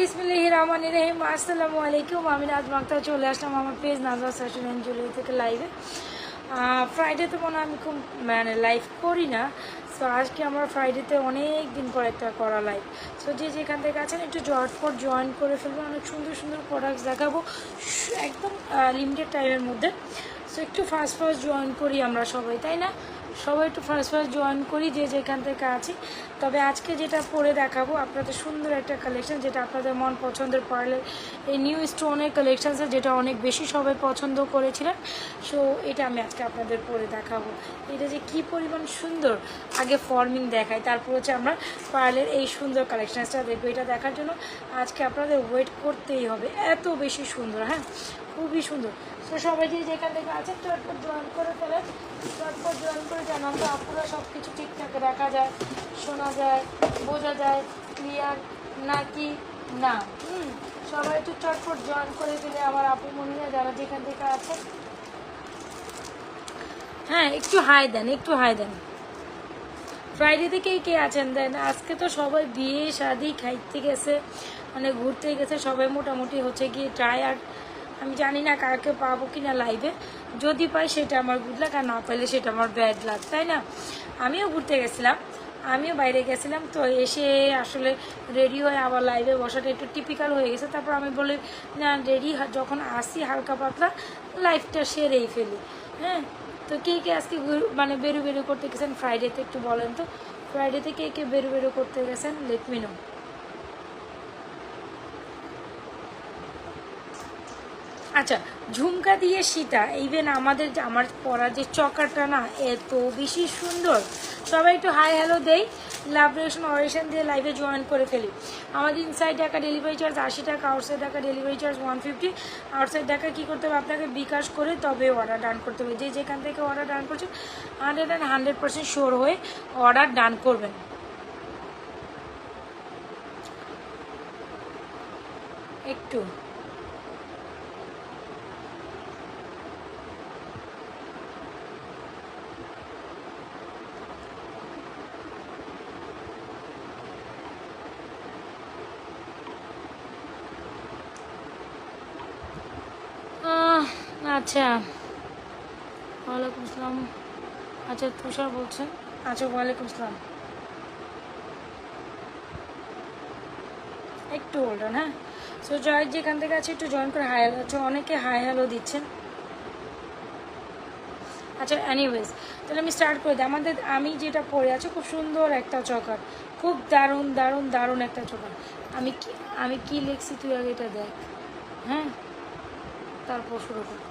বিসমিল্লাহ রহমান রহিম। আসসালামু আলাইকুম আমি নাজ মাক্তা চলে আসলাম আমার পেজ নাজা সেশন অ্যান্ড থেকে লাইভে। ফ্রাইডেতে মনে হয় আমি খুব মানে লাইভ করি না। সো আজকে আমার ফ্রাইডেতে অনেক দিন পর একটা করা লাইভ সো যে যেখান থেকে আছেন, একটু জটফট জয়েন করে ফেলব অনেক সুন্দর সুন্দর প্রোডাক্টস দেখাবো। একদম লিমিটেড টাইমের মধ্যে। সো একটু ফার্স্ট ফার্স্ট জয়েন করি আমরা সবাই, তাই না? সবাই একটু ফার্স্ট ফার্স্ট জয়েন করি, যে যেখান থেকে আছি। তবে আজকে যেটা পরে দেখাবো, আপনাদের সুন্দর একটা কালেকশন যেটা আপনাদের মন পছন্দের পার্লের এই নিউ স্টোনের কালেকশনসে যেটা অনেক বেশি সবাই পছন্দ করেছিলেন সো এটা আমি আজকে আপনাদের পরে দেখাবো। এটা যে কি পরিমাণ সুন্দর, আগে ফর্মিং দেখায় তারপর হচ্ছে আমরা পার্লের এই সুন্দর কালেকশনসটা দেখব। এটা দেখার জন্য আজকে আপনাদের ওয়েট করতেই হবে, এত বেশি সুন্দর হ্যাঁ? খুবই সুন্দর। তো সবাই যে যেখান থেকে আছেন চটপট জয়েন করে ফেলেন চটপট জয়েন করে জানান তো আপনারা সব কিছু ঠিকঠাক দেখা যায়, শোনা যায়, বোঝা যায় ক্লিয়ার নাকি না। হুম, সবাই একটু চটপট জয়েন করে দিলে আমার আপু, মনিরা যারা যেখান থেকে আছে। হ্যাঁ একটু হাই দেন, একটু হাই দেন। ফ্রাইডে থেকেই কে আছেন? দেন আজকে তো সবাই বিয়ে, শাদি, খাইতে গেছে মানে ঘুরতে গেছে, সবাই মোটামুটি হচ্ছে গিয়ে টায়ার্ড আমি জানি না কাকে পাবো কি না লাইভে যদি পাই সেটা আমার গুড লাক আর না পাইলে সেটা আমার ব্যাড লাক তাই না? আমিও ঘুরতে গেছিলাম, আমিও বাইরে গেছিলাম, তো এসে আসলে রেডি হয়ে আবার লাইভে বসাটা একটু টিপিক্যাল হয়ে গেছে। তারপর আমি বলি, না রেডি যখন আসি হালকা পাতলা লাইফটা সেরেই ফেলি। হ্যাঁ? তো কে কে আজকে মানে বেরু বেরু করতে গেছেন? ফ্রাইডেতে একটু বলেন তো। ফ্রাইডেতে কে কে বেরু বেরু করতে গেছেন? লেট মি নো আচ্ছা ঝুমকা দিয়ে সীতা ইভেন আমাদের আমার পরা যে চকাটা না, এত বেশি সুন্দর। সবাই একটু হাই হ্যালো দেই। লাভ রেশন অরেশন দিয়ে লাইভে জয়েন করে ফেলি। আমাদের ইনসাইড টাকা ডেলিভারি চার্জ আশি টাকা আউটসাইড টাকা delivery charge one fifty outside টাকা কী করতে হবে? আপনাকে বিকাশ করে তবে অর্ডার ডান করতে হবে। যে যেখান থেকে অর্ডার ডান করছেন হান্ড্রেড অ্যান্ড হান্ড্রেড পার্সেন্ট শোর হয়ে অর্ডার ডান করবেন। একটু। আচ্ছা। ওয়ালাইকুম আসসালাম। আচ্ছা তুষার বলছেন। আচ্ছা ওয়ালাইকুম আসসালাম। একটু ওল্ডান হ্যাঁ? সো জয় যেখান থেকে আছে, একটু জয়েন করে হাই হ্যালো আচ্ছা অনেকে হাই হ্যালো দিচ্ছেন। আচ্ছা এনিওয়েজ তাহলে আমি স্টার্ট করে দিই। আমাদের, আমি যেটা পরে আছি, খুব সুন্দর একটা চকার। খুব দারুণ দারুণ দারুণ একটা চকার। আমি কি আমি কি লিখছি তুই আগে এটা দেখ। হ্যাঁ? তারপর শুরু করি।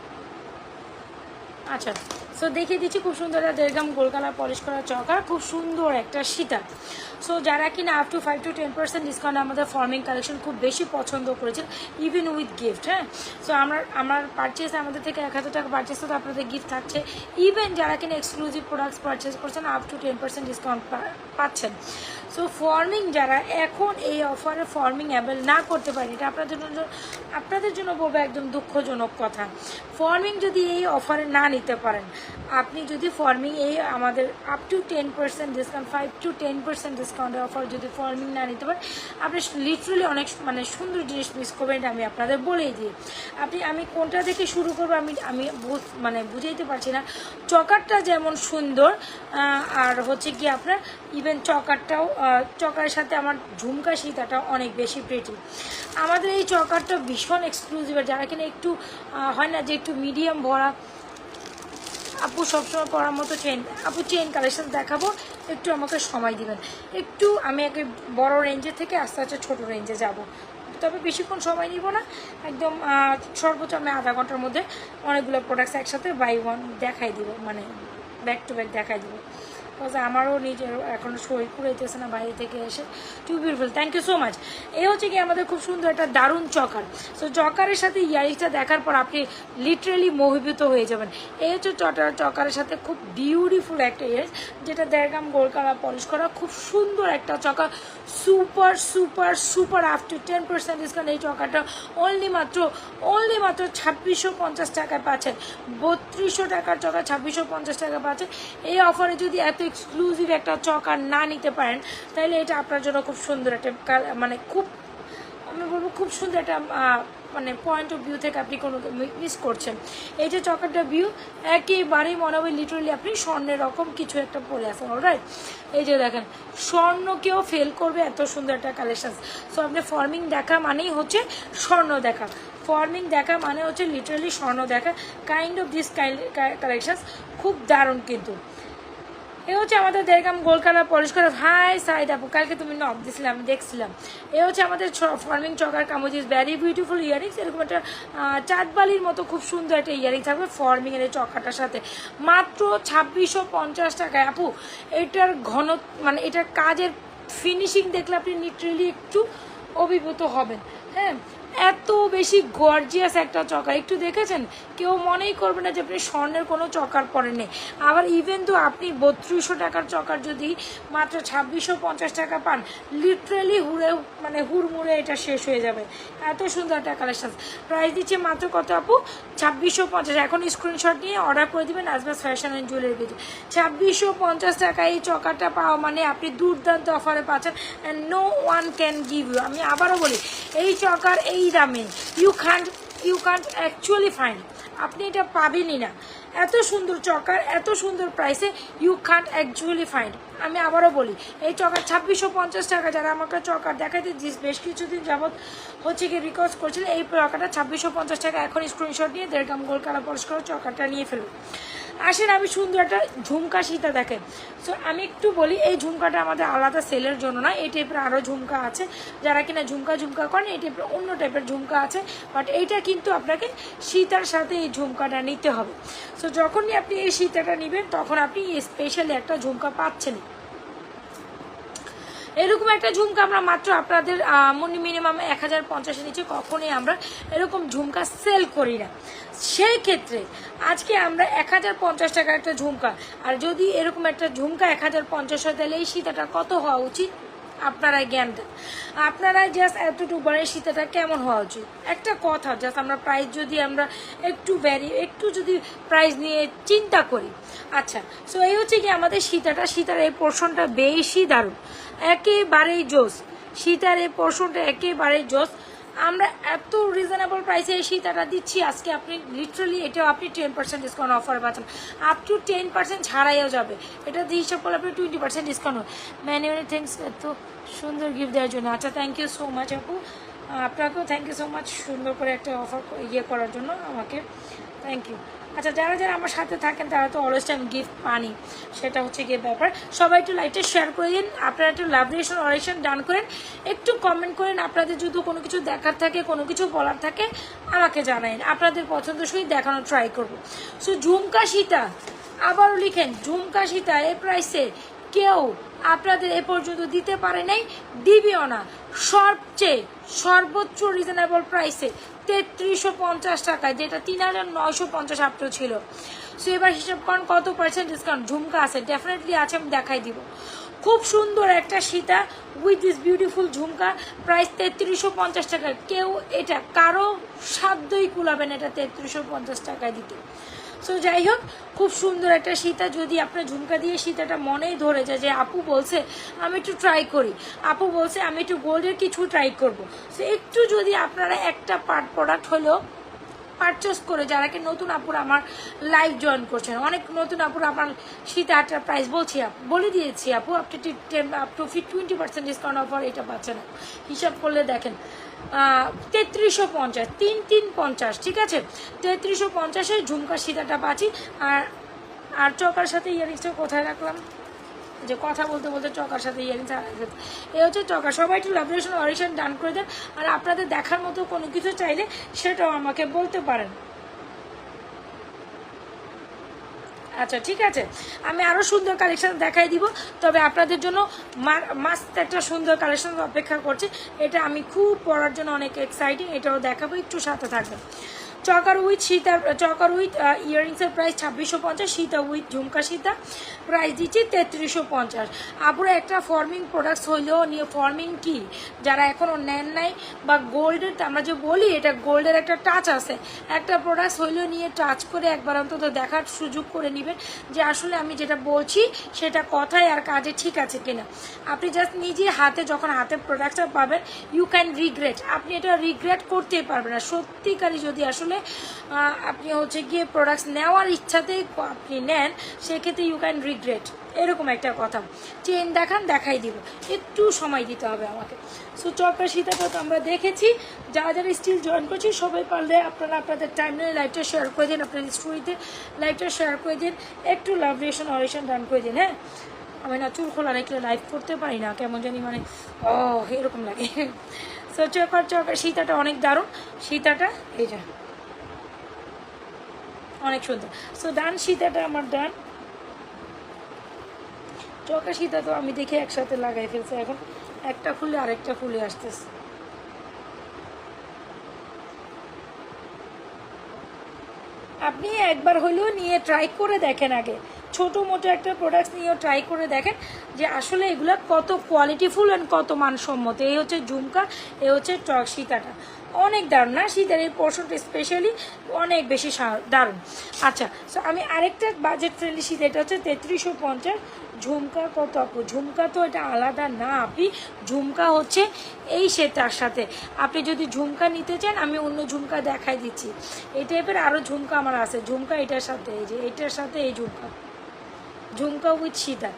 আচ্ছা সো দেখিয়ে দিচ্ছি খুব সুন্দর দেড়গ্রাম গোলকালা পলিশ করা চকার খুব সুন্দর একটা সীতা। সো যারা কিনা up to five to ten percent discount আমাদের ফর্মিং কালেকশন খুব বেশি পছন্দ করেছেন ইভেন উইথ গিফট হ্যাঁ? সো আমার আমার পারচেস আমাদের থেকে এক হাজার টাকা পারচেস তো আপনাদের গিফট থাকছে। ইভেন যারা কিনা এক্সক্লুসিভ প্রোডাক্টস পারচেস করছেন up to ten percent discount পাচ্ছেন। সো ফর্মিং যারা এখন এই অফারে ফর্মিং অ্যাভেল না করতে পারেন এটা আপনাদের জন্য আপনাদের জন্য বলব একদম দুঃখজনক কথা। ফর্মিং যদি এই অফারে না নিতে পারেন। আপনি যদি ফর্মিং এই আমাদের up to ten percent discount five to ten percent ডিসকাউন্টের অফার যদি ফর্মিং না নিতে পারেন, আপনি লিটারালি অনেক মানে সুন্দর জিনিস মিস করবেন আমি আপনাদের বলেই দিই। আপনি, আমি কোনটা থেকে শুরু করব আমি আমি মানে বুঝাইতে পারছি না। চকারটা যেমন সুন্দর আর হচ্ছে কি আপনার ইভেন চকারটাও চকারের সাথে আমার ঝুমকা সীতাটা অনেক বেশি প্রেটি আমাদের এই চকারটা ভীষণ এক্সক্লুসিভ যারা কিনা একটু হয় না যে একটু মিডিয়াম ভরা আপু সবসময় পড়ার মতো চেন আপু চেন কালেকশন দেখাবো, একটু আমাকে সময় দিবেন। একটু আমি একে বড় রেঞ্জের থেকে আস্তে আস্তে ছোটো রেঞ্জে যাব। তবে বেশিক্ষণ সময় নিব না। একদম সর্বোচ্চ আমি আধা ঘণ্টার মধ্যে অনেকগুলো প্রোডাক্টস একসাথে বাই ওয়ান দেখাই দিব মানে ব্যাক টু ব্যাক দেখাই দিব। বিকজ আমারও নিজের, এখন শরীর পুরাইতেছে না বাইরে থেকে এসে। Too beautiful thank you so much এই হচ্ছে কি আমাদের খুব সুন্দর একটা দারুণ চকার। সো চকারের সাথে ইয়ারিসটা দেখার পর আপনি লিটারেলি মোহিত হয়ে যাবেন। এই হচ্ছে চটার চকারের সাথে খুব বিউটিফুল একটা ইয়ারিস যেটা দেড়গাম গোলকালা পলিশ করা। খুব সুন্দর একটা choker. Super super super up to ten percent discount এই চকাটা। অনলি মাত্র অনলি মাত্র ছাব্বিশশো পঞ্চাশ টাকায় পাচ্ছেন। বত্রিশশো টাকার চকা, ছাব্বিশশো পঞ্চাশ টাকা পাচ্ছেন। এই অফারে যদি এত এক্সক্লুসিভ একটা চকা না নিতে পারেন তাহলে এটা আপনার জন্য খুব সুন্দর একটা মানে খুব, আমি বলব খুব সুন্দর একটা মানে পয়েন্ট অফ ভিউ থেকে আপনি কোনো মিস করছেন। এই যে চকারটা ভিউ একেবারেই মনে হবে লিটারালি আপনি স্বর্ণের রকম কিছু একটা পরে আছেন অলরাইট এই যে দেখেন স্বর্ণকেও ফেল করবে এত সুন্দর একটা কালেকশন সো আপনি ফর্মিং দেখা মানেই হচ্ছে স্বর্ণ দেখা। ফর্মিং দেখা মানে হচ্ছে লিটারালি স্বর্ণ দেখা। কাইন্ড অফ দিস কালেকশন খুব দারুণ কিন্তু। এ হচ্ছে আমাদের দেড়গাম গোলকালা পরিষ্কার হাই সাইড আপু, কালকে তুমি নক দিছিলাম আমি দেখছিলাম। এ হচ্ছে আমাদের forming choker comes with very beautiful earrings এরকম একটা চাঁদবালির মতো খুব সুন্দর একটা ইয়ারিং থাকবে ফর্মিং এর চকাটার সাথে। মাত্র ছাব্বিশশো পঞ্চাশ টাকায়। আপু, এটার ঘন মানে এটার কাজের ফিনিশিং দেখলে আপনি লিটারেলি একটু অভিভূত হবেন। হ্যাঁ? এত বেশি গর্জিয়াস একটা চকার একটু দেখেছেন? কেউ মনেই করবে না যে আপনি স্বর্ণের কোনো চকার পরে নেই আবার ইভেন তো আপনি বত্রিশশো টাকার চকার যদি মাত্র ছাব্বিশশো পঞ্চাশ টাকা পান লিটারেলি হুড়ে মানে হুড়মুড়ে এটা শেষ হয়ে যাবে। এত সুন্দর একটা কালেকশন প্রাইস দিচ্ছে মাত্র কত আপু? ছাব্বিশশো পঞ্চাশ। এখন স্ক্রিনশট নিয়ে অর্ডার করে দেবেন আজবাস ফ্যাশন অ্যান্ড জুয়েলারি পেজে ছাব্বিশশো পঞ্চাশ টাকায় এই চকারটা পাওয়া মানে আপনি দুর্দান্ত অফারে পাচ্ছেন and no one can give you আমি আবারও বলি, এই চকার এই দামে you can't you can't actually fine আপনি এটা পাবেনই না। এত সুন্দর চকার, এত সুন্দর প্রাইসে ইউ খান অ্যাকচুয়ালি ফাইন্ড আমি আবারও বলি, এই চকার ছাব্বিশশো পঞ্চাশ টাকা যারা আমাকে চকার দেখাতে বেশ কিছুদিন যাবৎ হচ্ছে কি রিকোয়েস্ট করছিল, এই চকাটা ছাব্বিশশো পঞ্চাশ টাকা এখন স্ক্রিনশট নিয়ে দেড়গাম গোলকালা পরিষ্কার চকারটা নিয়ে ফেলুন। আসেন, আমি সুন্দর একটা ঝুমকা সীতা দেখেন। সো আমি একটু বলি, এই ঝুমকাটা আমাদের আলাদা সেলের জন্য না, এই টাইপের আরও ঝুমকা আছে। যারা কিনা ঝুমকা ঝুমকা করেন, এই টাইপের অন্য টাইপের ঝুমকা আছে। বাট এইটা কিন্তু আপনাকে সীতার সাথে এই ঝুমকাটা নিতে হবে। সো যখনই আপনি এই সীতাটা নেবেন, তখন আপনি স্পেশালি একটা ঝুমকা পাচ্ছেন এরকম একটা ঝুমকা আমরা মাত্র আপনাদের মিনিমাম এক হাজার পঞ্চাশের নিচে কখনোই আমরা এরকম ঝুমকা সেল করি না। সেই ক্ষেত্রে আজকে আমরা এক হাজার পঞ্চাশ টাকার একটা ঝুমকা, আর যদি এরকম একটা ঝুমকা এক হাজার পঞ্চাশ হয়, তাহলে এই সীতাটা কত হওয়া উচিত? আপনারাই জ্ঞান দেন। আপনারা জাস্ট এতটুকু বলেন সীতাটা কেমন হওয়া উচিত? একটা কথা জাস্ট আমরা প্রাইস যদি আমরা একটু ভ্যারি একটু যদি প্রাইস নিয়ে চিন্তা করি। আচ্ছা সো এই হচ্ছে কি আমাদের সীতাটা, সীতার এই পোর্শনটা বেশি দারুণ। একেবারেই জোস। সীতার এই পোর্শনটা একেবারেই জোস। আমরা এত রিজনেবল প্রাইসে এই সীতাটা দিচ্ছি, আজকে আপনি লিটারালি এটাও আপনি টেন পার্সেন্ট ডিসকাউন্ট অফার পাচ্ছেন। আপ টু টেন পার্সেন্ট ছাড়াইও যাবে। এটা দিয়ে হিসাব করলে আপনি টোয়েন্টি পার্সেন্ট ডিসকাউন্ট হবে। ম্যানি ম্যানি থ্যাংকস এত সুন্দর গিফট দেওয়ার জন্য। আচ্ছা থ্যাংক ইউ সো মাচ আপু। আপনাকেও থ্যাংক ইউ সো মাচ সুন্দর করে একটা অফার ইয়ে করার জন্য আমাকে। থ্যাংক ইউ আচ্ছা যারা যারা আমার সাথে থাকেন, তারা তো অলওয়েজ টাইম গিফট পানি সেটা হচ্ছে গিয়ে ব্যাপার। সবাই একটু লাইটটা শেয়ার করে দিন, আপনারা একটু লাভ রিয়েশন অরেশন ডান করেন। একটু কমেন্ট করেন, আপনাদের যদি কোনো কিছু দেখার থাকে, কোনো কিছু বলার থাকে, আমাকে জানাইন। আপনাদের পছন্দ সহিত দেখানোর ট্রাই করব। সো ঝুমকা সীতা, আবারও লিখেন, ঝুমকা সীতা, এ প্রাইসে কেউ আপনাদের এ পর্যন্ত দিতে পারে নাই, দিবেও না। সবচেয়ে, সর্বোচ্চ রিজনেবল প্রাইসে তেত্রিশশো পঞ্চাশ টাকায়, যেটা তিন হাজার নয়শো পঞ্চাশ আপটো ছিল। সো এবার হিসাব করেন কত পার্সেন্ট ডিসকাউন্ট ঝুমকা আছে ডেফিনেটলি আছে, আমি দেখাই দিব। খুব সুন্দর একটা Sita with this beautiful jhumka price তেত্রিশশো পঞ্চাশ টাকা কেউ এটা, কারও সাধ্যই কুলাবেন এটা তেত্রিশশো পঞ্চাশ টাকায় দিতে। সো যাই হোক খুব সুন্দর একটা সীতা। যদি আপনার ঝুমকা দিয়ে সীতাটা মনেই ধরে যায় যে আপু বলছে, আমি একটু ট্রাই করি। আপু বলছে, আমি একটু গোল্ডের কিছু ট্রাই করব। সো একটু যদি আপনারা একটা পার্ট প্রোডাক্ট হলেও পারচেস করে যারা কি নতুন আপুর আমার লাইভ জয়েন করছেন। অনেক নতুন আপুর আমার শীত আটটার প্রাইস বলছি আপু, বলে দিয়েছি, আপু, আপনি ten up to five twenty percent discount offer এটা পাচ্ছেন। হিসাব করলে দেখেন তেত্রিশশো পঞ্চাশ, তিন তিন পঞ্চাশ, ঠিক আছে? তেত্রিশশো পঞ্চাশে ঝুমকা সীতাটা পাচ্ছি। আর আর চকার সাথে ইয়ারিংসটা কোথায় রাখলাম? যে কথা বলতে বলতে চকার সাথে ইয়ারিংস এই হচ্ছে চকা। সবাই একটু লাভরেশন অরিশন ডান করে দেন। আর আপনাদের দেখার মতো কোনো কিছু চাইলে সেটাও আমাকে বলতে পারেন। আচ্ছা ঠিক আছে। আমি আরও সুন্দর কালেকশন দেখাই দিব। তবে আপনাদের জন্য মাস্ত একটা সুন্দর কালেকশন অপেক্ষা করছে। এটা আমি খুব পড়ার জন্য অনেক এক্সাইটিং এটাও দেখাবো। একটু সাথে থাকবেন। চকার উইথ সীতার চকার উইথ ইয়াররিংসের প্রাইস ছাব্বিশশো পঞ্চাশ, সীতা উইথ ঝুমকা সীতা। প্রাইস দিচ্ছি তেত্রিশশো পঞ্চাশ। আপুরা একটা ফর্মিং প্রোডাক্টস হইলেও নিয়ে ফর্মিং কি? যারা এখনও নেন নাই বা গোল্ডের আমরা যে বলি, এটা গোল্ডের একটা টাচ আছে। একটা প্রোডাক্টস হইলেও নিয়ে টাচ করে একবার অন্তত দেখার সুযোগ করে নেবেন যে আসলে আমি যেটা বলছি, সেটা কথায় আর কাজে ঠিক আছে কিনা। আপনি জাস্ট নিজে হাতে যখন হাতে প্রোডাক্টটা পাবেন ইউ ক্যান রিগ্রেট আপনি এটা রিগ্রেট করতেই পারবেন না। সত্যিকারই যদি আসলে আপনি হচ্ছে গিয়ে প্রোডাক্টস নেওয়ার ইচ্ছাতেই আপনি নেন, সেক্ষেত্রে ইউ ক্যান রিগ্রেট এরকম একটা কথা। চেন দেখান, দেখাই দিব। একটু সময় দিতে হবে আমাকে। সো চক্র সীতাটা তো আমরা দেখেছি। যারা যারা স্টিল জয়েন করছি, সবাই পারলে আপনারা আপনাদের টাইম নিয়ে লাইভটা শেয়ার করে দিন, আপনাদের স্টোরিতে লাইভটা শেয়ার করে দিন। একটু লাভ রিয়েশন অরেশন ডান করে দিন হ্যাঁ? আমি না চুল খোলা রেখে লাইভ করতে পারি না, কেমন জানি মানে ও, এরকম লাগে। সো চকার চকার সীতাটা অনেক দারুণ। সীতাটা, এই যা, অনেক সুন্দর। সো ডান সীতাটা আমার ডান। চকা সীতা তো আমি দেখে একসাথে লাগাই ফেলছি। এখন একটা ফুলে আরেকটা খুলে আসতেছে। আপনি একবার হলেও নিয়ে ট্রাই করে দেখেন আগে। ছোট মোটো একটা প্রোডাক্টস নিয়েও ট্রাই করে দেখেন যে আসলে এগুলো কত কোয়ালিটিফুল অ্যান্ড কত মানসম্মত। এই হচ্ছে ঝুমকা এ হচ্ছে টক সীতাটা। অনেক দারুণ, না? শীতের এই পোর্শনটা স্পেশালি অনেক বেশি দারুণ। আচ্ছা সো আমি আরেকটা বাজেট ফ্রেন্ডলি শীত এটা হচ্ছে তেত্রিশশো পঞ্চাশ। ঝুমকা কত আপু ঝুমকা তো এটা আলাদা না, আপনি ঝুমকা হচ্ছে এই সেটার সাথে। আপনি যদি ঝুমকা নিতে চান, আমি অন্য ঝুমকা দেখাই দিচ্ছি। এই টাইপের আরও ঝুমকা আমার আছে। ঝুমকা এটার সাথে, এই যে এটার সাথে এই ঝুমকা। ঝুমকা উইথ সীতা।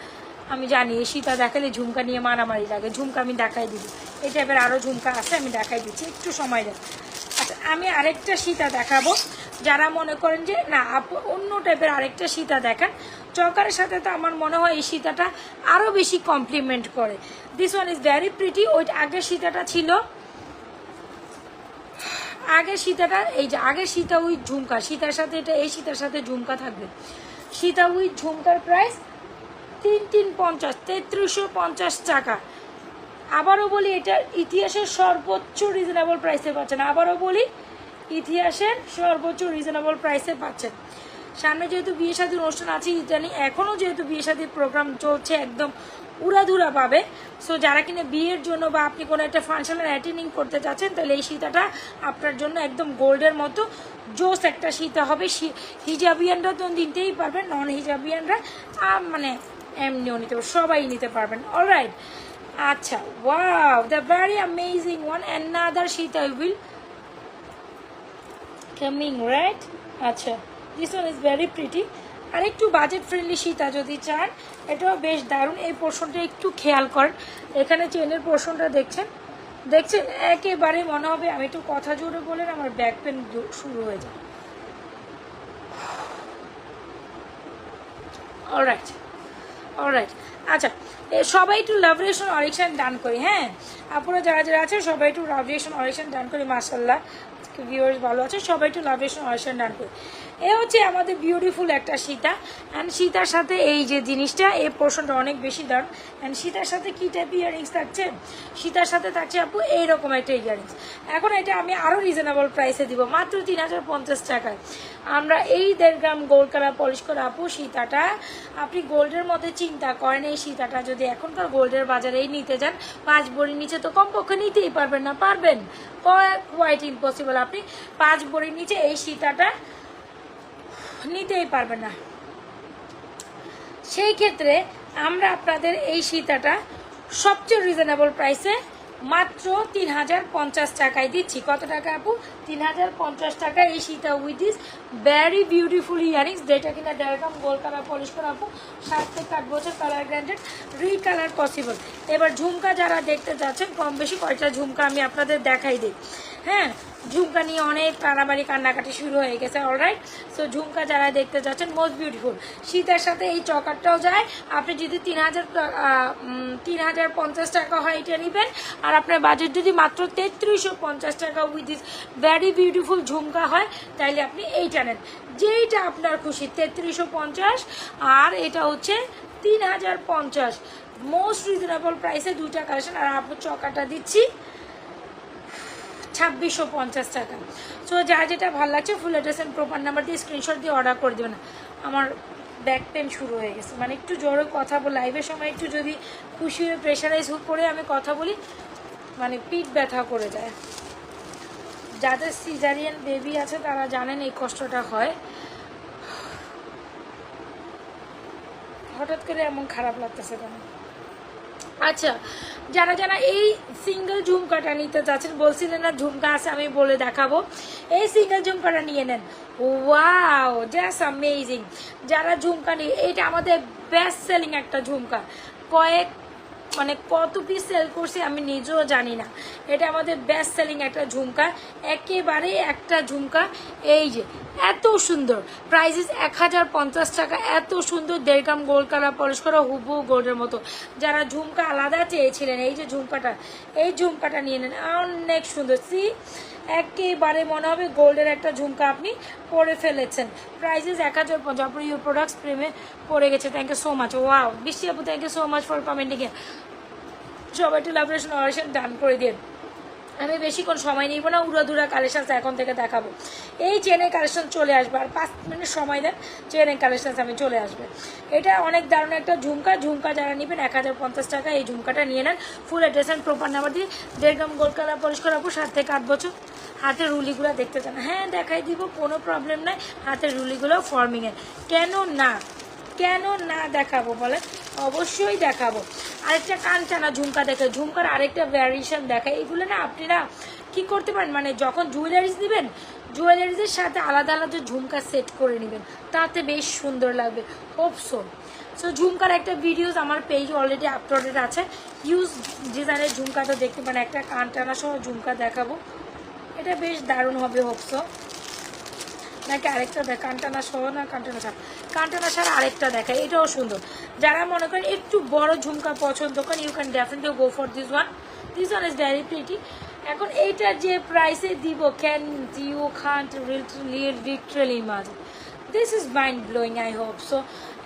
আমি জানি, এই সীতা দেখালে ঝুমকা নিয়ে মারামারি লাগে। ঝুমকা আমি দেখাই দিবি। এই টাইপের আরও ঝুমকা আছে, আমি দেখাই দিচ্ছি। একটু সময় দেন। আচ্ছা আমি আরেকটা সীতা দেখাবো। যারা মনে করেন যে, না, আপু, অন্য টাইপের আরেকটা সীতা দেখান, চকারের সাথে তো আমার মনে হয় এই সীতাটা আরও বেশি কমপ্লিমেন্ট করে। This one is very pretty ওই আগের সীতাটা ছিল, আগের সীতাটা, এই যে আগের সীতা উইথ ঝুমকা, সীতার সাথে এটা, এই সীতার সাথে ঝুমকা থাকবে। সীতা উইথ ঝুমকার প্রাইস তিন তিন পঞ্চাশ, তেত্রিশশো পঞ্চাশ টাকা। আবারও বলি এটা ইতিহাসের সর্বোচ্চ রিজনেবল প্রাইসে পাচ্ছেন। আবারও বলি ইতিহাসের সর্বোচ্চ রিজনেবল প্রাইসে পাচ্ছেন। সামনে যেহেতু বিয়ে শাদীর অনুষ্ঠান আছে জানি এখনও যেহেতু বিয়ে শাদীর প্রোগ্রাম চলছে একদম উড়াধুরা পাবে সো যারা কিনা বিয়ের জন্য বা আপনি কোনো একটা ফাংশনের অ্যাটেন্ডিং করতে চাচ্ছেন তাহলে এই সীতাটা আপনার জন্য একদম গোল্ডের মতো জোস একটা সীতা হবে। হিজাবিয়ানরা তো নিতেই পারবেন নন হিজাবিয়ানরা মানে এমনিও নিতে পারবেন, সবাই নিতে পারবেন। অলরাইট আচ্ছা wow the very amazing one another Sita will coming right আচ্ছা this one is very pretty আর একটু বাজেট ফ্রেন্ডলি সীতা যদি চান, এটাও বেশ দারুণ। এই পোর্শনটা একটু খেয়াল করেন এখানে চেনের পোর্শনটা দেখছেন? দেখছেন? একেবারে মনে হবে আমি একটু কথা জোরে বলেন আমার ব্যাক পেন শুরু হয়ে যায়। অলরাইট অলরাইট আচ্ছা সবাই একটু লাভ রিয়েশন অরিকশন ডান করি হ্যাঁ? আপনারা যারা যারা আছে, সবাই একটু লাভ রিয়েশন অরিকশন ডান করি মাসাল্লাহ ভিউয়ার্স ভালো আছে সবাই একটু লাভের আসেন ডান করি এ হচ্ছে আমাদের বিউটিফুল একটা সীতা। অ্যান্ড সীতার সাথে এই যে জিনিসটা এই পোর্শনটা অনেক বেশি দাম। অ্যান্ড সীতার সাথে কী টাইপ ইয়ারিংস থাকছে? সীতার সাথে থাকছে আপু এইরকম একটা ইয়ারিংস এখন এটা আমি আরও রিজনেবল প্রাইসে দিব, মাত্র তিন হাজার পঞ্চাশ টাকায়। আমরা এই দেড় গ্রাম গোল্ড কালার পলিশ করে আপু সীতাটা। আপনি গোল্ডের মধ্যে চিন্তা করেন, এই সীতাটা যদি এখনকার গোল্ডের বাজারেই নিতে যান, পাঁচ বড়ির নিচে তো কমপক্ষে নিতেই পারবেন না, পারবেন। কোয়াইট ইম্পসিবল আপনি। পাঁচ বড়ির নিচে এই সীতাটা নিতেই পারবে না। সেই ক্ষেত্রে আমরা আপনাদের এই সীতাটা সবচেয়ে রিজনেবল প্রাইসে মাত্র তিন হাজার পঞ্চাশ টাকায় দিচ্ছি। কত টাকা আপু? তিন হাজার পঞ্চাশ টাকা এই Sita with is very beautiful earrings যেটা কিনা ডায়গ্রাম গোল কালার পলিশ করা আপু। সাত থেকে আট বছর কালার গ্র্যান্ডেড রি কালার পসিবল এবার ঝুমকা যারা দেখতে যাচ্ছেন, কম বেশি কয়টা ঝুমকা আমি আপনাদের দেখাই দিই। হ্যাঁ ঝুমকা নিয়ে অনেক কানাবাড়ি কান্নাকাটি শুরু হয়ে গেছে অলরাইট সো ঝুমকা যারা দেখতে যাচ্ছেন মোস্ট বিউটিফুল শীতের সাথে এই চকারটাও যায়। আপনি যদি তিন হাজার তিন হাজার পঞ্চাশ টাকা হয় এটা নেবেন। আর আপনার বাজেট যদি মাত্র তেত্রিশশো পঞ্চাশ টাকা with this very beautiful jhumka হয়, তাইলে আপনি এইটা নেন। যেইটা আপনার খুশি, তেত্রিশশো পঞ্চাশ। আর এটা হচ্ছে তিন হাজার পঞ্চাশ। মোস্ট রিজনেবল প্রাইসে দুইটা কালেকশন আর আপনার চকাটা দিচ্ছি ছাব্বিশশো পঞ্চাশ টাকা। সো যা যেটা ভালো লাগছে full address and proper number দিয়ে স্ক্রিনশট দিয়ে অর্ডার করে দেবেন। আমার ব্যাক পেন শুরু হয়ে গেছে। মানে একটু জোরে কথা বল লাইভের সময় একটু যদি খুশি হয়ে প্রেশারাইজ করে আমি কথা বলি মানে পিঠ ব্যথা করে যায়। যাদের সিজারিয়ান বেবি আছে, তারা জানেন এই কষ্টটা হয়। হঠাৎ করে এমন খারাপ লাগতেছে কেন? আচ্ছা যারা যারা এই সিঙ্গেল ঝুমকাটা নিতে চাচ্ছেন, বলছিলেন না ঝুমকা আছে, আমি বলে দেখাবো। এই সিঙ্গেল ঝুমকাটা নিয়ে নেন। ওয়াও জাস অ্যামেজিং যারা ঝুমকা নিয়ে, এইটা আমাদের বেস্ট সেলিং একটা ঝুমকা। কয়েক মানে কত পিস সেল করছে আমি নিজেও জানি না। এটা আমাদের বেস্ট সেলিং একটা ঝুমকা, একেবারে একটা ঝুমকা। এই যে, এত সুন্দর। প্রাইসেস এক হাজার পঞ্চাশ টাকা, এত সুন্দর দেড় গ্রাম গোল্ড কালার পলিশ করা হুবু গোল্ডের মতো। যারা ঝুমকা আলাদা চেয়েছিলেন, এই যে ঝুমকাটা, এই ঝুমকাটা নিয়ে নেন, অনেক সুন্দর। সি, একেবারে মনে হবে গোল্ডের একটা ঝুমকা আপনি পরে ফেলেছেন। প্রাইসেস এক হাজার পঞ্চাশ, আপনার ইউর প্রোডাক্টস প্রেমে পড়ে গেছে। Thank you so much wow Brishti আপু thank you so much for commenting সবাই একটু লাবরেশন অপারেশন ডান করে দিন আমি বেশিক্ষণ সময় নিব না উড়াধুরা কালেকশন এখন থেকে দেখাবো। এই চেনের কালেকশন চলে আসবে, আর পাঁচ মিনিট সময় দেন চেনের কালেকশন আমি চলে আসবে। এটা অনেক দারুণ একটা ঝুমকা ঝুমকা যারা নেবেন, এক হাজার পঞ্চাশ টাকা এই ঝুমকাটা নিয়ে নেন। Full address and proper number দিয়ে দেড় গ্রাম পরিষ্কার আপু সাত থেকে আট বছর। হাতের রুলিগুলো দেখতে চান। হ্যাঁ দেখাই দিব, কোনো প্রবলেম নাই। হাতের রুলিগুলো ফর্মিংয়ের কেন না? কেন না দেখাবো বলে? অবশ্যই দেখাবো। আরেকটা কান টানা ঝুমকা দেখে, ঝুমকার আরেকটা ভ্যারিয়েশন দেখা। এগুলো না আপনারা কি করতে পারেন? মানে যখন জুয়েলারিজ নেবেন জুয়েলারিজের সাথে আলাদা আলাদা ঝুমকা সেট করে নেবেন। তাতে বেশ সুন্দর লাগবে। হোপসো সো ঝুমকার একটা ভিডিওস আমার পেজ অলরেডি আপলোডেড আছে। ইউজ ডিজাইনের ঝুমকা তো দেখতে মানে একটা কান টানা সহ ঝুমকা দেখাবো। এটা বেশ দারুণ হবে হোপসো নাকি আরেকটা দেখ, কান্টানা সহ না কান্টানা ছাড়া? কান্টানা ছাড়া আরেকটা দেখায় এটাও সুন্দর। যারা মনে করেন একটু বড় ঝুমকা পছন্দ করেন you can definitely go for this one this one is very pretty এখন এইটা যে প্রাইসে দিব can you can literally much this is mind blowing I hope so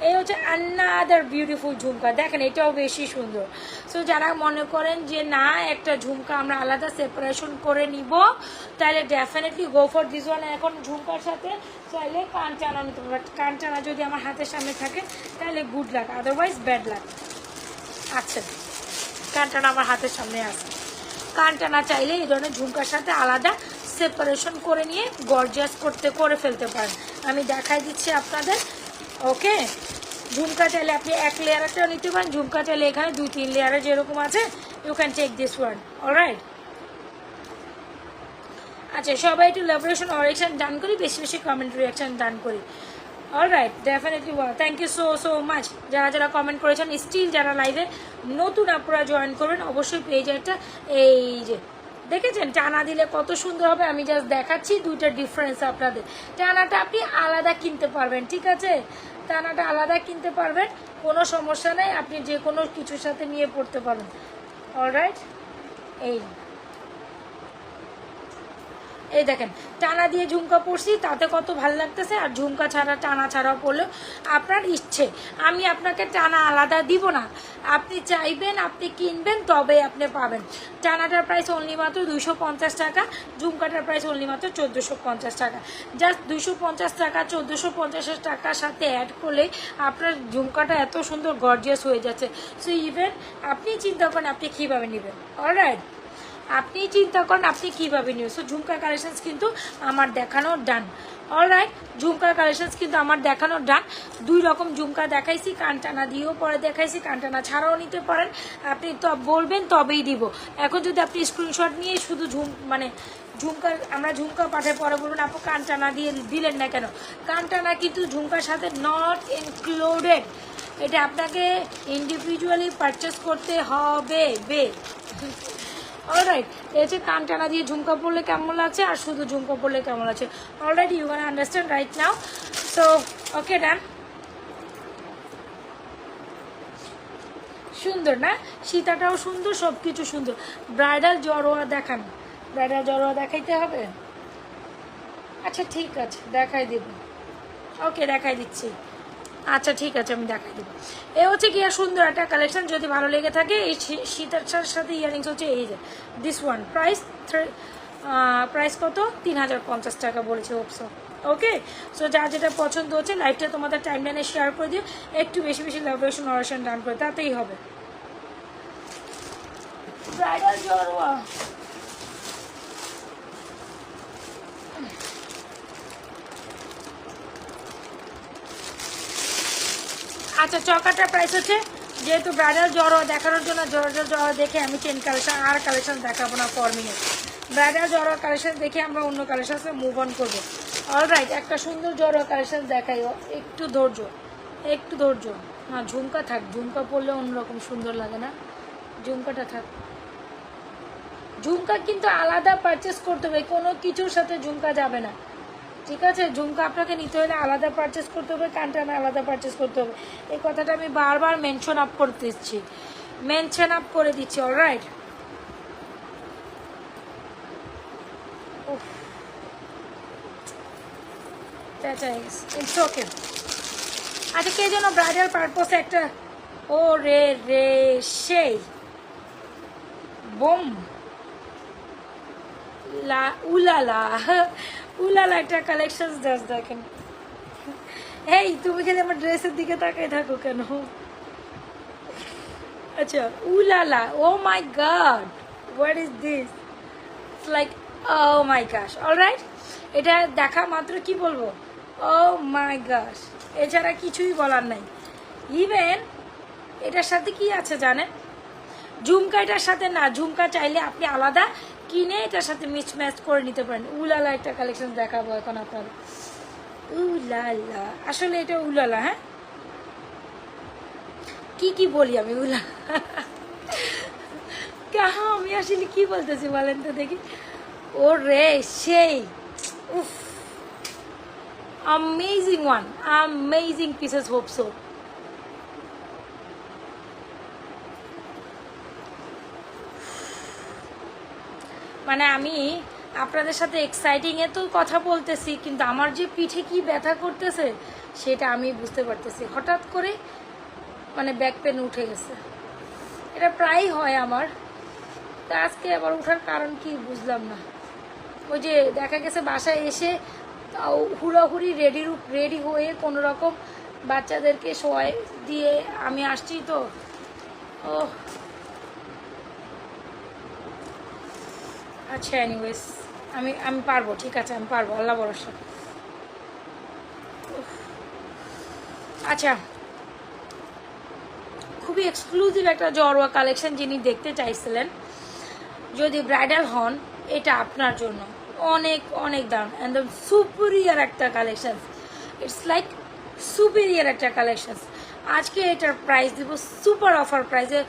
এই হচ্ছে আনাদার বিউটিফুল ঝুমকা। দেখেন, এটাও বেশি সুন্দর। সো যারা মনে করেন যে, না, একটা ঝুমকা আমরা আলাদা সেপারেশন করে নিব, তাহলে definitely go for this one এখন ঝুমকার সাথে চাইলে কান টানা নিতে পারব কান টানা যদি আমার হাতের সামনে থাকে, তাহলে good luck otherwise bad luck আচ্ছা কান টানা আমার হাতের সামনে আছে। কান টানা চাইলে এই ধরনের ঝুমকার সাথে আলাদা সেপারেশন করে নিয়ে গর্জিয়াস করতে, করে ফেলতে পারেন। আমি দেখাই দিচ্ছি আপনাদের ওকে ঝুমকা চাইলে আপনি এক লেয়ারটাও নিতে পারেন, ঝুমকা চাইলে এখানে দুই তিন লেয়ারে যেরকম আছে you can take this one alright আচ্ছা সবাই একটু লেবারেশন অরেকশন ডান করি, বেশি বেশি কমেন্ট রিয়াকশন ডান করি। Alright definitely thank you so so much যারা যারা কমেন্ট করেছেন স্টিল যারা লাইভে নতুন আপনারা জয়েন করবেন, অবশ্যই পেয়ে একটা, এই যে, দেখেছেন? টানা দিলে কত সুন্দর হবে, আমি জাস্ট দেখাচ্ছি, দুইটা ডিফারেন্স আপনাদের। টানাটা আপনি আলাদা কিনতে পারবেন, ঠিক আছে? টানাটা আলাদা কিনতে পারবেন, কোনো সমস্যা নেই, আপনি যে কোনো কিছুর সাথে নিয়ে পড়তে পারেন অলরাইট এই। এই দেখেন, টানা দিয়ে ঝুমকা পরছি তাতে কত ভালো লাগতেছে, আর ঝুমকা ছাড়া, টানা ছাড়াও পরলেও আপনার ইচ্ছে। আমি আপনাকে টানা আলাদা দিব না। আপনি চাইবেন, আপনি কিনবেন তবে আপনি পাবেন। টানাটার প্রাইস অনলি মাত্র দুশো পঞ্চাশ টাকা, ঝুমকাটার প্রাইস অনলি মাত্র চোদ্দোশো পঞ্চাশ টাকা। জাস্ট দুশো পঞ্চাশ টাকা, চোদ্দোশো পঞ্চাশ টাকার সাথে অ্যাড করলে আপনার ঝুমকাটা এত সুন্দর গর্জিয়াস হয়ে যাচ্ছে। সো ইভেন আপনি চিন্তা করেন, আপনি কীভাবে নেবেন। অলরাইট আপনি চিন্তা করেন, আপনি কীভাবে নিউ সো ঝুমকা কালেকশনস কিন্তু আমার দেখানো ডান অলরাইট ঝুমকার কালেকশনস কিন্তু আমার দেখানো ডান দুই রকম ঝুমকা দেখাইছি, কানটানা দিয়েও পরে দেখাইছি, কানটানা ছাড়াও নিতে পারেন। আপনি তো বলবেন, তবেই দিব। এখন যদি আপনি স্ক্রিনশট নিয়ে শুধু ঝুম মানে ঝুমকা আমরা ঝুমকা পাঠায় পরে বলবেন আপু, কানটানা দিয়ে দিলেন না কেন? কানটানা কিন্তু ঝুমকার সাথে নট ইনক্লুডেড এটা আপনাকে ইন্ডিভিজুয়ালি পারচেস করতে হবে, বে। অলরাইট এই যে কান টানা দিয়ে ঝুমকা পড়লে কেমন লাগছে? আর শুধু ঝুমকা পড়লে কেমন লাগছে? Alright you can understand right now so okay done সুন্দর, না? সীতাটাও সুন্দর সব কিছু সুন্দর। ব্রাইডাল জড়োয়া দেখান। ব্রাইডাল জড়োয়া দেখাইতে হবে? আচ্ছা ঠিক আছে, দেখাই দেব। ওকে দেখাই দিচ্ছি। আচ্ছা ঠিক আছে, আমি দেখাই দেবো। এ হচ্ছে কি সুন্দর একটা কালেকশন যদি ভালো লেগে থাকে, এই শীতের সাথে ইয়ারিংস হচ্ছে এই যে দিস ওয়ান প্রাইস প্রাইস কত? তিন হাজার পঞ্চাশ টাকা বলেছে ওপসো ওকে সো যার যেটা পছন্দ হচ্ছে লাইভটা তোমাদের টাইম লাইনে শেয়ার করে দিও। একটু বেশি বেশি লাইভেশন অরেশন ডান করে, তাতেই হবে। ব্রাইডাল আচ্ছা চকাটার প্রাইস হচ্ছে যেহেতু ব্রাইডাল জ্বর দেখানোর জন্য জ্বর জ্বর দেখে আমি চেন কালেকশন আর কালেকশন দেখাবো না ফর্মিংয়ে ব্রাইডাল জ্বর কালেকশন দেখে আমরা অন্য কালেকশন মুভ অন করব। অলরাইট একটা সুন্দর জ্বর কালেকশন দেখাই একটু ধৈর্য একটু ধৈর্য। না, ঝুমকা থাক, ঝুমকা পরলে অন্যরকম সুন্দর লাগে না। ঝুমকাটা থাক। ঝুমকা কিন্তু আলাদা পারচেস করতে হবে, কোনো কিছুর সাথে ঝুমকা যাবে না। ঠিক আছে? ঝুমকা আপনাকে নিতে হলে আলাদা পারচেস করতে হবে কানটানা আলাদা পারচেস করতে হবে। এই কথাটা আমি বারবার মেনশন আপ করে দিচ্ছি। মেনশন আপ করে দিচ্ছি অলরাইট ইটস ওকে আচ্ছা কে যেন ব্রাইডাল পারপোসে একটা ও রে রে, সেই। বোম। লা উলালা। উলালা, একটা কালেকশন জাস্ট দেখেন। এই, তুমি খালি আমার ড্রেসের দিকে তাকাই থাকো কেন? আচ্ছা oh la la, oh my god what is this like oh my gosh alright এটা দেখা মাত্র কি বলব? ও মাই গাশ এছাড়া কিছুই বলার নাই। ইভেন এটার সাথে কি আছে জানেন? ঝুমকা এটার সাথে না, ঝুমকা চাইলে আপনি আলাদা কিনে এটার সাথে মিক্স ম্যাচ করে নিতে পারেন। উলালা একটা কালেকশন দেখাবো এখন আপনার। উলালা। আসলে এটা উলালা হ্যাঁ? কি কি বলি আমি উলা কাহা, আমি আসলে কি বলতেছি বলেন তো দেখি। ও রে সেই! উফ! Amazing one, amazing pieces hope so মানে আমি আপনাদের সাথে এক্সাইটিংয়ে তো কথা বলতেছি, কিন্তু আমার যে পিঠে কি ব্যথা করতেছে, সেটা আমি বুঝতে পারতেছি। হঠাৎ করে মানে ব্যাক পেন উঠে গেছে। এটা প্রায়ই হয় আমার। তা আজকে আবার ওঠার কারণ কি বুঝলাম না। ওই যে দেখা গেছে বাসায় এসে হুড়াহুড়ি রেডি রেডি হয়ে কোনো রকম বাচ্চাদেরকে শোয়াই দিয়ে আমি আসছি তো। ও আচ্ছা এনিওয়েজ আমি আমি পারব, ঠিক আছে, আমি পারব, আল্লাহ ভরসা। আচ্ছা খুবই এক্সক্লুসিভ একটা জরোয়া কালেকশন যিনি দেখতে চাইছিলেন। যদি ব্রাইডাল হন, এটা আপনার জন্য। অনেক অনেক দাম, একদম সুপিরিয়ার একটা কালেকশন ইটস লাইক সুপিরিয়ার একটা কালেকশন আজকে এটার প্রাইস দিব সুপার অফার প্রাইসে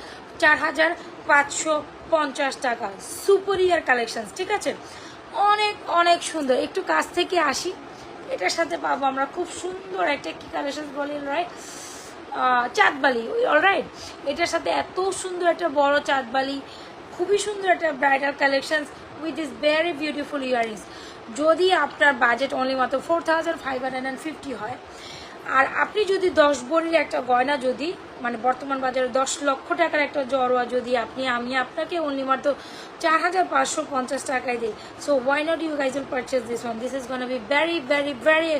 চার হাজার পাঁচশো পঞ্চাশ টাকা। সুপিরিয়ার কালেকশন ঠিক আছে? অনেক অনেক সুন্দর। একটু কাছ থেকে আসি। এটার সাথে পাবো আমরা খুব সুন্দর একটা কি কালেকশন বলি রাইট চাঁদবালি ওই অলরাইট এটার সাথে এত সুন্দর একটা বড় চাঁদবালি, খুবই সুন্দর একটা bridal collection with is very beautiful earrings যদি আপনার বাজেট অনলি মাত্র four thousand five hundred and fifty হয় আর আপনি যদি দশ ভরির একটা গয়না যদি মানে বর্তমান বাজারে দশ লক্ষ টাকার একটা জরোয়া যদি আপনি, আমি আপনাকে অনলি মাত্র চার হাজার পাঁচশো পঞ্চাশ টাকায় দিই। So why not you guys will purchase this one this is gonna be very very very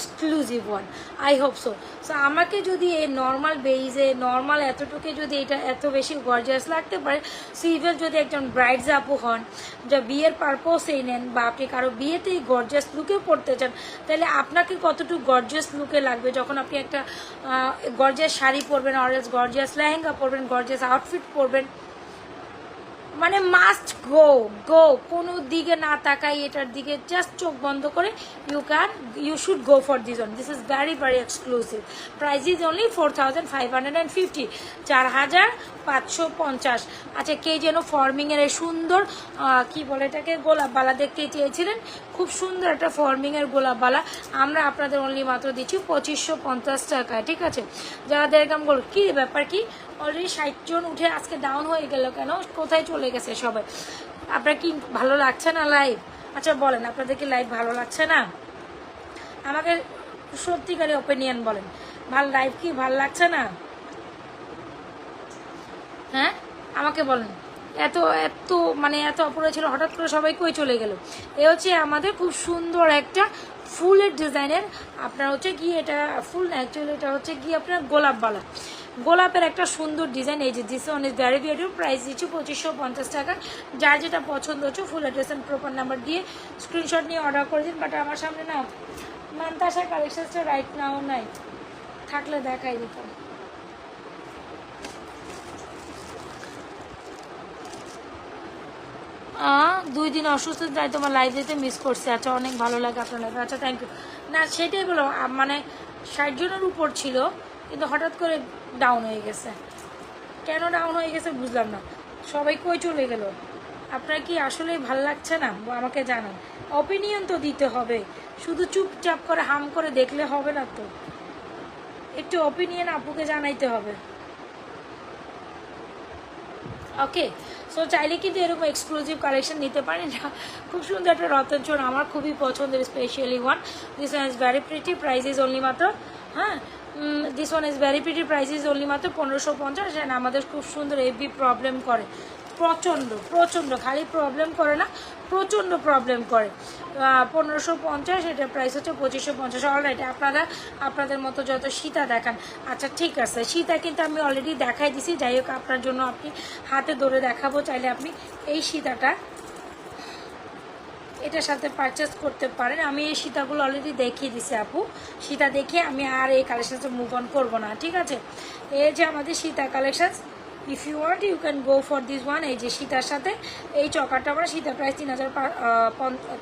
exclusive one I hope so so আমাকে যদি এই নর্মাল বেইজে নর্মাল এতটুকু যদি এটা এত বেশি গর্জিয়াস লাগতে পারে সো যদি একজন ব্রাইডস আপু হন, যা বিয়ের পারপোসেই নেন, বা আপনি কারও বিয়েতেই গর্জিয়াস লুকে পড়তে চান, তাহলে আপনাকে কতটুকু গর্জিয়াস লুকে লাগবে? যখন আপনি একটা গর্জিয়াস শাড়ি পরবেন অরেঞ্জ গর্জিয়াস লেহেঙ্গা পরবেন গর্জিয়াস আউটফিট পরবেন মানে মাস্ট গো গো কোনো দিকে না তাকাই এটার দিকে জাস্ট চোখ বন্ধ করে you can you should go for this one this is very very exclusive price is only four thousand five hundred and fifty চার হাজার পাঁচশো পঞ্চাশ। আচ্ছা কে যেন ফর্মিংয়ের এই সুন্দর কি বলে এটাকে গোলাপবালা দেখতে চেয়েছিলেন? খুব সুন্দর একটা ফর্মিংয়ের গোলাপবালা আমরা আপনাদের অনলি মাত্র দিচ্ছি পঁচিশশো পঞ্চাশ টাকায়, ঠিক আছে? যারা দেখলাম বল কী ব্যাপার কি? অলরেডি ষাট জন উঠে আজকে ডাউন হয়ে গেল কেন? কোথায় চলে গেছে সবাই। আপনার কি ভালো লাগছে না লাইভ আচ্ছা বলেন, আপনাদের কি লাইভ ভালো লাগছে না? আমাকে সত্যিকারে ওপিনিয়ন বলেন। ভালো লাইভ কি, ভালো লাগছে না? হ্যাঁ? আমাকে বলেন। এত এত মানে এত অপরাধ ছিল, হঠাৎ করে সবাই কই চলে গেল? এ হচ্ছে আমাদের খুব সুন্দর একটা ফুলের ডিজাইনের আপনার হচ্ছে কি এটা, ফুল অ্যাকচুয়ালি এটা হচ্ছে কি আপনার গোলাপ গোলাপবালা গোলাপের একটা সুন্দর ডিজাইন এই যে this is very beautiful price দিচ্ছি পঁচিশশো পঞ্চাশ টাকা। যার যেটা পছন্দ হচ্ছে full address and proper number দিয়ে স্ক্রিনশট নিয়ে অর্ডার করে দিন। বাট আমার সামনে না মান্তাসার কালেকশনসটা রাইট নাও নাই। থাকলে দেখাই আহ, দুই দিন অসুস্থ তাই তোমার লাইভ দিতে মিস করছে। আচ্ছা অনেক ভালো লাগে আপনার লাইফে আচ্ছা থ্যাংক ইউ না সেটাই বলো মানে ষাট জনের উপর ছিল। কিন্তু হঠাৎ করে ডাউন হয়ে গেছে। কেন ডাউন হয়ে গেছে বুঝলাম না। সবাই কই চলে গেল? আপনার কি আসলে ভালো লাগছে না? আমাকে জানান। অপিনিয়ন তো দিতে হবে। শুধু চুপচাপ করে হাম করে দেখলে হবে না তো। একটু অপিনিয়ন আপুকে জানাইতে হবে। ওকে সো চাইলে কিন্তু এরকম এক্সক্লুসিভ কালেকশন নিতে পারেন। খুব সুন্দর একটা রতন চোর, আমার খুবই পছন্দের specially one this one is very pretty price is only মাত্র হ্যাঁ this one is very pretty price is only মাত্র পনেরোশো পঞ্চাশ অ্যান্ড আমাদের খুব সুন্দর এবি প্রবলেম করে। প্রচণ্ড প্রচণ্ড, খালি প্রবলেম করে না, প্রচণ্ড প্রবলেম করে। পনেরোশো পঞ্চাশ, এটা প্রাইস হচ্ছে পঁচিশশো পঞ্চাশ। অলরাইট আপনারা, আপনাদের মতো যত সীতা দেখান। আচ্ছা ঠিক আছে, সীতা কিন্তু আমি অলরেডি দেখাই দিছি। যাই হোক, আপনার জন্য আপনি হাতে ধরে দেখাবো, চাইলে আপনি এই সীতাটা এটার সাথে পারচেস করতে পারেন। আমি এই সীতাগুলো অলরেডি দেখিয়ে দিছি আপু। সীতা দেখে আমি আর এই কালেকশনটা মুভ অন করব না, ঠিক আছে? এই যে আমাদের Sita collection if you want you can go for this one এই যে সীতার সাথে, এই চকারটা আমরা সীতা প্রাইস তিন হাজার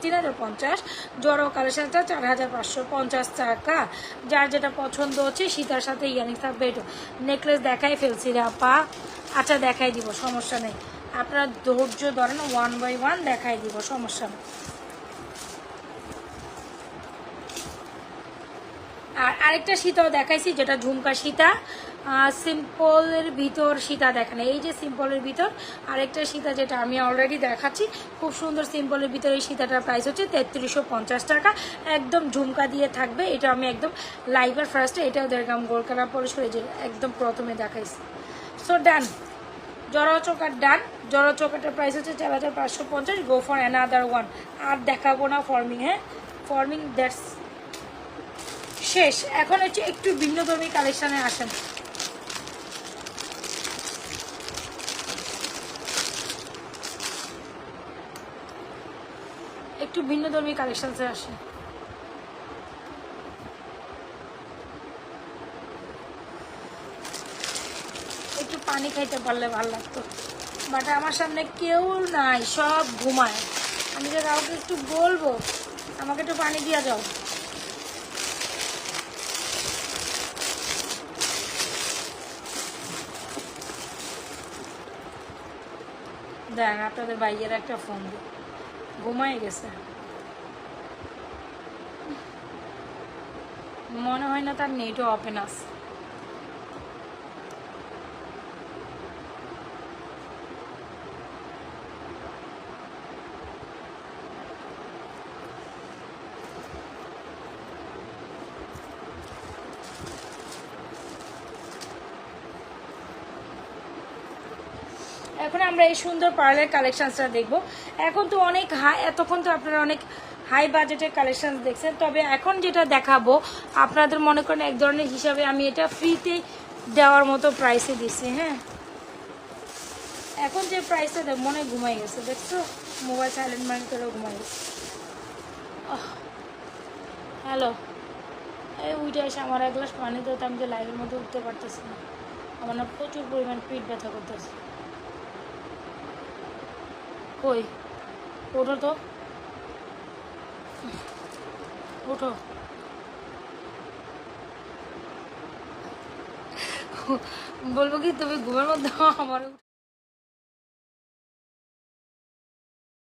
তিন হাজার পঞ্চাশ। জড়ো কালেকশনটা চার হাজার পাঁচশো পঞ্চাশ টাকা। যার যেটা পছন্দ হচ্ছে, সীতার সাথে ইয়ারিংস থাকবে নেকলেস দেখাই ফেলছি রে আপা। আচ্ছা দেখাই দিব, সমস্যা নেই। আপনারা ধৈর্য ধরেন ওয়ান বাই ওয়ান দেখাই দিব, সমস্যা আর আরেকটা সীতাও দেখাইছি, যেটা ঝুমকা সীতা। সিম্পলের ভিতর সীতা দেখেন, এই যে সিম্পলের ভিতর, আরেকটা সীতা যেটা আমি অলরেডি দেখাচ্ছি, খুব সুন্দর সিম্পলের ভিতর এই সীতাটার প্রাইস হচ্ছে তেত্রিশশো পঞ্চাশ টাকা। একদম ঝুমকা দিয়ে থাকবে, এটা আমি একদম লাইভের ফার্স্টে এটাও দেখলাম গোলকারা পরিষ্কার এই যে একদম প্রথমে দেখাইছি। সো ডান জড়ো চোকার ডান জড়ো চোকাটার প্রাইস হচ্ছে চার হাজার পাঁচশো পঞ্চাশ গো ফর অ্যানাদার ওয়ান আর দেখাবো না ফর্মিং হ্যাঁ? ফর্মিং দ্যাটস শেষ। এখন হচ্ছে একটু ভিন্নধর্মী কালেকশানে আসেন। একটু ভিন্নধর্মী কালেকশনসে আসে একটু পানি খাইতে পারলে ভালো লাগতো। বাট আমার সামনে কেউ নাই, সব ঘুমায়। আমি যে কাউকে একটু বলব, আমাকে একটু পানি দিয়া যাও দেন আপনাদের ভাইয়ের একটা ফোন দিই ঘুমাই গেছে। মনে হয় না তার নেটও ওপেন আছে। এখন আমরা এই সুন্দর পার্লার কালেকশনসটা দেখব। এখন তো অনেক হাই এতক্ষণ তো আপনারা অনেক হাই বাজেটের কালেকশন দেখছেন। তবে এখন যেটা দেখাবো, আপনাদের মনে করেন এক ধরনের হিসাবে আমি এটা ফ্রিতে দেওয়ার মতো প্রাইসে দিচ্ছি হ্যাঁ। এখন যে প্রাইসটা দেখ, মনে ঘুমাই গেছে, দেখছ? মোবাইল সাইলেন্ট মাইন্ড করে ঘুমাই গেছে। হ্যালো এই উইটা এসে আমার এক গ্লাস পানি দিতে আমি তো লাইভের মধ্যে উঠতে পারতেছি না। আমার না প্রচুর পরিমাণ পিঠ ব্যথা করতেছে। কই? ওঠো তো। ওঠো। বলব কি তুমি ঘুমের মধ্যে আমার